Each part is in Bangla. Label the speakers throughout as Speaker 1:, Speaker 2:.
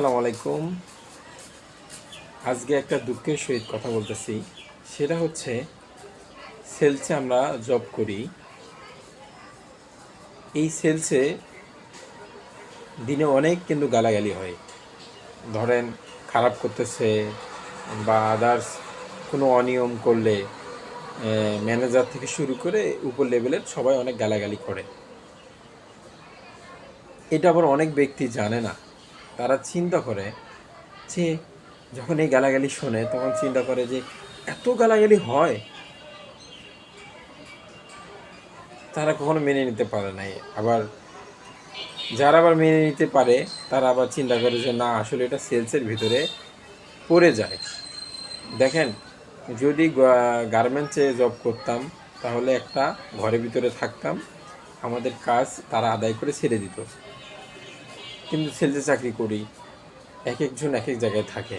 Speaker 1: আসসালামু আলাইকুম। আজকে একটা দুঃখের সহিত কথা বলতেছি। সেটা হচ্ছে, সেলসে আমরা জব করি। এই সেলসে দিনে অনেক কিন্তু গালাগালি হয়। ধরেন, খারাপ করতেছে বা আদার্স কোনো অনিয়ম করলে ম্যানেজার থেকে শুরু করে উপর লেভেলের সবাই অনেক গালাগালি করে। এটা আবার অনেক ব্যক্তি জানে না। তারা চিন্তা করে যে যখন এই গালাগালি শোনে, তখন চিন্তা করে যে এত গালাগালি হয়। তারা কখনো মেনে নিতে পারে নাই। আবার যারা আবার মেনে নিতে পারে, তারা আবার চিন্তা করে যে না, আসলে এটা সেলসের ভিতরে পড়ে যায়। দেখেন, যদি গার্মেন্টসে জব করতাম, তাহলে একটা ঘরের ভিতরে থাকতাম, আমাদের কাজ তারা আদায় করে ছেড়ে দিত। কিন্তু সেলসে চাকরি করি, এক একজন এক এক জায়গায় থাকে।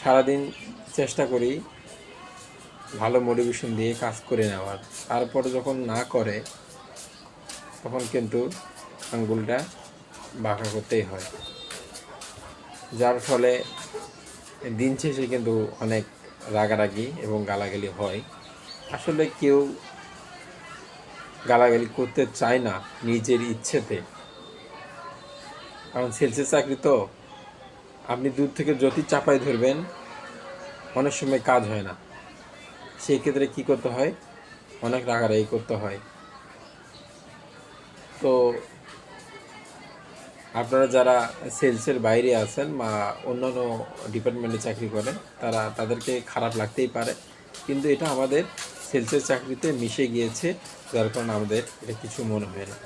Speaker 1: সারাদিন চেষ্টা করি ভালো মোটিভেশন দিয়ে কাজ করে নেওয়ার। তারপরে যখন না করে, তখন কিন্তু আঙ্গুলটা বাঁকা করতেই হয়। যার ফলে দিন শেষে কিন্তু অনেক রাগারাগি এবং গালাগালি হয়। আসলে কেউ গালাগালি করতে চায় না নিজের ইচ্ছেতে। কারণ সেলসের চাকরি তো আপনি দূর থেকে যতই চাপাই ধরবেন, অনেক সময় কাজ হয় না। সেই ক্ষেত্রে কী করতে হয়? অনেক রাগারাগি করতে হয়। তো আপনারা যারা সেলসের বাইরে আছেন বা অন্যান্য ডিপার্টমেন্টে চাকরি করেন, তারা তাদেরকে খারাপ লাগতেই পারে। কিন্তু এটা আমাদের সেলসের চাকরিতে মিশে গিয়েছে, যার কারণে আমাদের এটা কিছু মনে হয় না।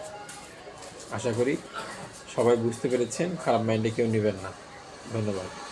Speaker 1: আশা করি সবাই বুঝতে পেরেছেন খারাপ মাইন্ডে কেউ নেবেন না। ধন্যবাদ।